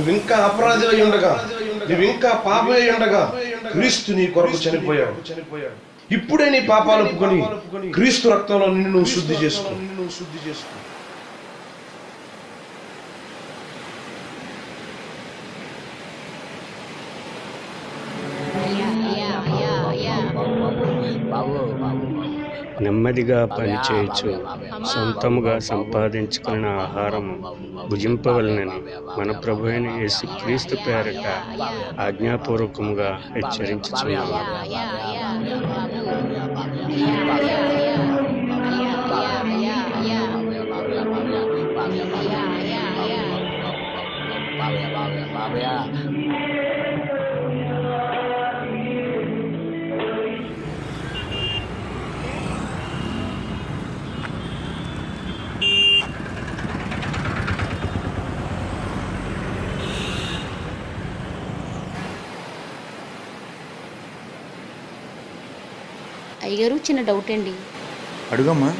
నువ్వు ఇంకా అపరాధి అయి ఉండగా నువ్వు ఇంకా పాపి అయి ఉండగా క్రీస్తు నీ కొరకు చనిపోయాడు. చనిపోయాడు. ఇప్పుడే నీ పాపాలు ఒప్పుకొని క్రీస్తు రక్తంలో నిన్ను నువ్వు శుద్ధి చేసుకో. నువ్వు శుద్ధి చేసుకో. నెమ్మదిగా పనిచేయచ్చు. సొంతముగా సంపాదించుకున్న ఆహారం భుజింపవలనని మన ప్రభు అయిన యేసు క్రీస్తు పేరట ఆజ్ఞాపూర్వకముగా హెచ్చరించుచున్నాము. అయ్యగారు చిన్న డౌట్ అండి. అడుగమ్మా.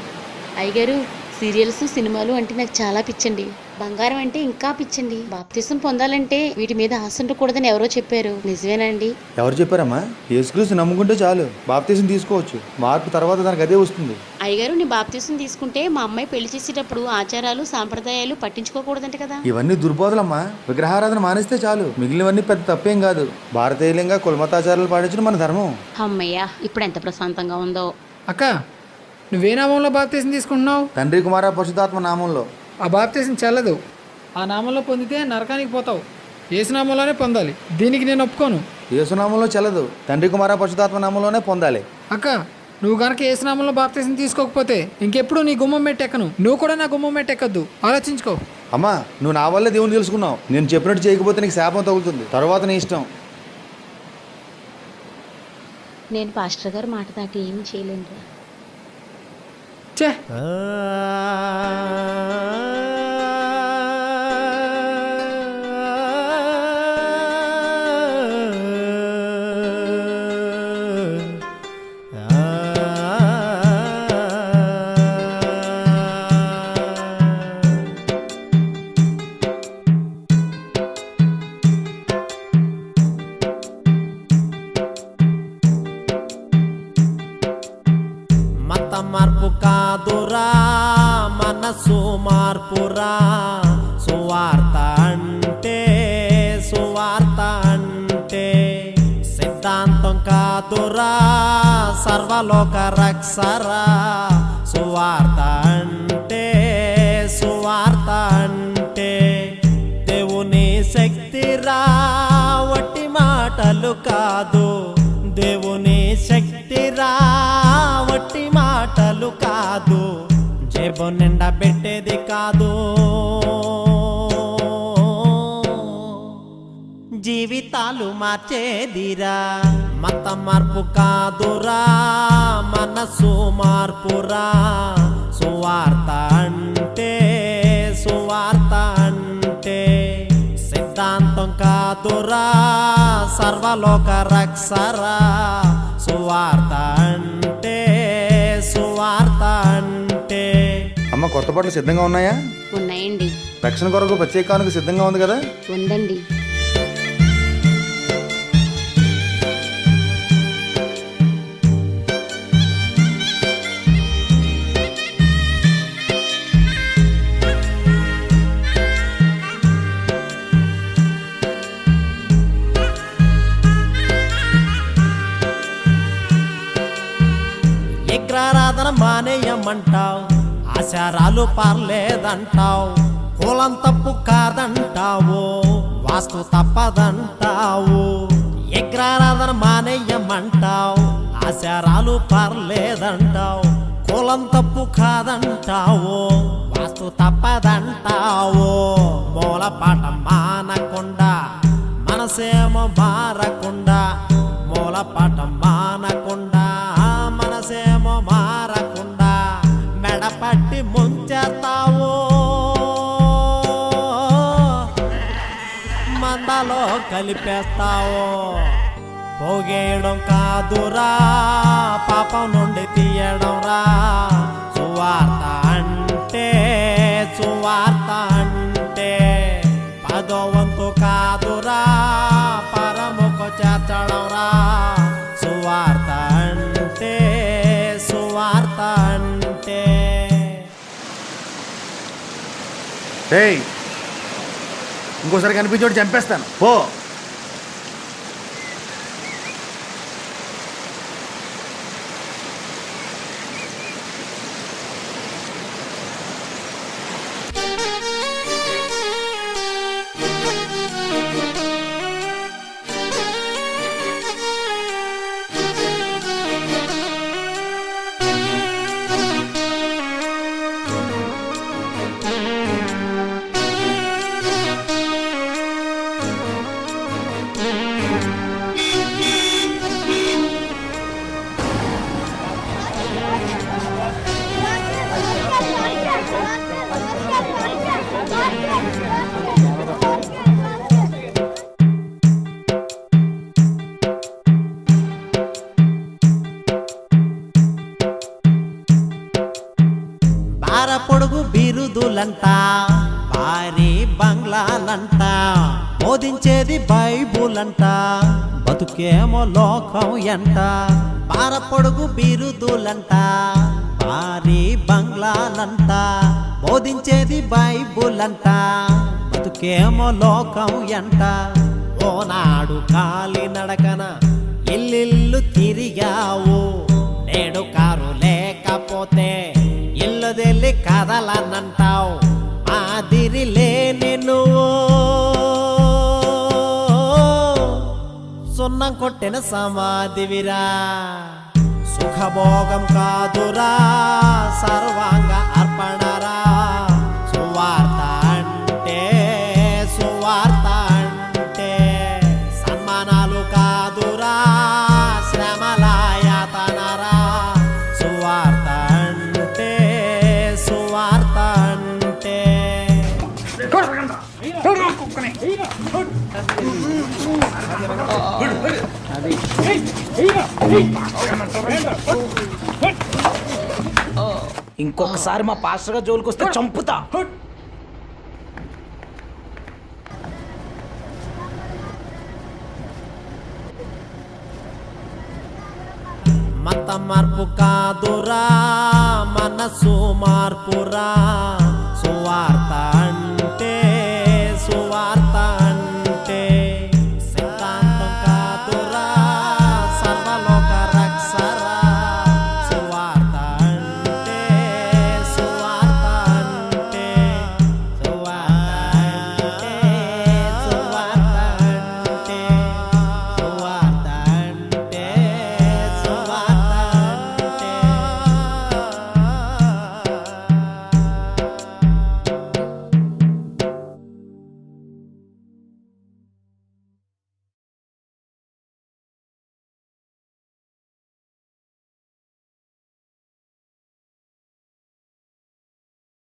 అయ్యగారు సీరియల్స్ సినిమాలు అంటే నాకు చాలా పిచ్చండి. బంగారం అంటే ఇంకా పిచ్చండి. బాప్తిసం పొందాలంటే వీటి మీద ఆశ ఉండకూడదని ఎవరో చెప్పారు. నిజమేనండి. ఎవరు చెప్పారమ్మా? యేసుక్రీస్తు నమ్ముకుంటే చాలు. బాప్తీసం తీసుకోవచ్చు. మార్పు తర్వాత దానికి అదే వస్తుంది. అయ్యగారు నీ బాప్తిసం తీసుకుంటే మా అమ్మాయి పెళ్ళి చేసేటప్పుడు ఆచారాలు సాంప్రదాయాలు పట్టించుకోకూడదంట కదా. ఇవన్నీ దుర్బోధలమ్మా. విగ్రహారాధన మానేస్తే చాలు. మిగిలినవన్నీ పెద్ద తప్పేం కాదు. భారతీయులంగా కులమతాచారాలు పాటించడం మన ధర్మం. అమ్మయ్యా ఇప్పుడు ఎంత ప్రశాంతంగా ఉందో. అక్క నువ్వే నామంలో బాప్తీసం తీసుకుంటున్నావు? తండ్రి కుమార పశుతాత్మ నామంలో. ఆ బాప్తీసం చెల్లదు. ఆ నామంలో పొందితే నరకానికి పోతావు. ఏసు నామంలోనే పొందాలి. దీనికి నేను ఒప్పుకోను. యేసునామంలో చెల్లదు. తండ్రి కుమార పశుతాత్మ నామంలోనే పొందాలి. అక్క నువ్వు గనక ఏసు నామంలో బాప్తీసం తీసుకోకపోతే ఇంకెప్పుడు నీ గుమ్మం మెట్టెక్కను నువ్వు కూడా నా గుమ్మం మెట్టెక్కద్దు ఆలోచించుకో. అమ్మా నువ్వు నా వల్లే దేవుని తెలుసుకున్నావు. నేను చెప్పినట్టు చేయకపోతే నీకు శాపం తగులుతుంది. తర్వాత నీ ఇష్టం. నేను పాస్టర్ గారు మాట దాటి ఏమీ చేయలేను చే మార్పు కాదురా మనసు మార్పురా. సువార్త అంటే సువార్త అంటే సిద్ధాంతం కాదురా సర్వలోక రక్షరా. సువార్త అంటే సువార్త అంటే దేవుని శక్తిరా ఒట్టి మాటలు కాదు దేవుని శక్తి జేబు నిండా పెట్టేది కాదు. జీవితాలు మార్చేదిరా. మత మార్పు కాదురా మనసు మార్పురా. సువార్త అంటే సువార్త అంటే సిద్ధాంతం కాదురా సర్వలోక రక్షరా. సువార్త కొత్త బట్టలు సిద్ధంగా ఉన్నాయా? ఉన్నాయండి. రక్షణ కొరకు ప్రత్యేకానికి సిద్ధంగా ఉంది కదా? ఉందండి. విగ్రహారాధన మానేయమంటావు. ఆశారాలు పర్లేదంటావు కులం తప్పు కాదంటావు వాస్తు తప్పదంటావు ఎగ్రారాధన మానేయమంటావు ఆశారాలు పర్లేదంటావు కులం తప్పు కాదంటావు వాస్తు తప్పదంటావు. మూలపాట మానకుండా మనసేమో మారకుండా మెడపట్టి మందలో కలిపేస్తావు? పోగేయడం కాదురా పాపం నుండి తీయడం రా సువార్త అంటే సువార్త ఏయ్ ఇంకోసారి కనిపించోడు చంపేస్తాను. పో. బిరుదులంట భారీ బంగ్లాలంట బోధించేది బైబుల్ అంట బతుకేమో లోకం ఎంట పార పొడుగు బిరుదులంట భారీ బంగ్లాలంట బోధించేది బైబుల్ అంట బతుకేమో లోకం ఎంట ఓనాడు కాలి నడకన ఇల్లిల్లు తిరిగావు. నేడు కారు లేకపోతే ఇల్లు తెల్లి కొట్టిన సమాధివిరా సుఖభోగం కాదురా సర్వాంగ అర్పణరా. ఇంకొకసారి మా పాస్టర్గా జోలికి వస్తే చంపుతా. మత మార్పు కాదురా మనసు మార్పురా.